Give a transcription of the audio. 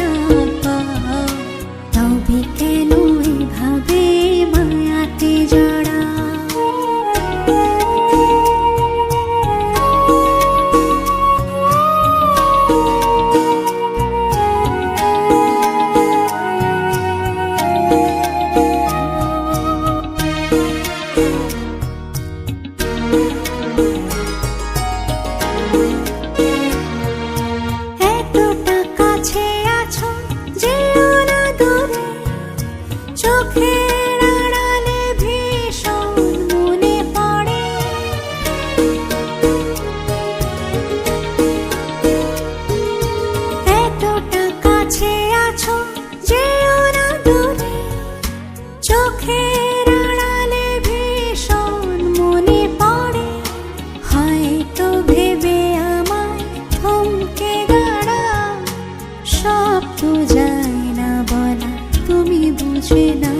না পাওয়া তবে কেন এভাবে মায়াতে জড়া। যায় না বলা। তুমি বুঝে না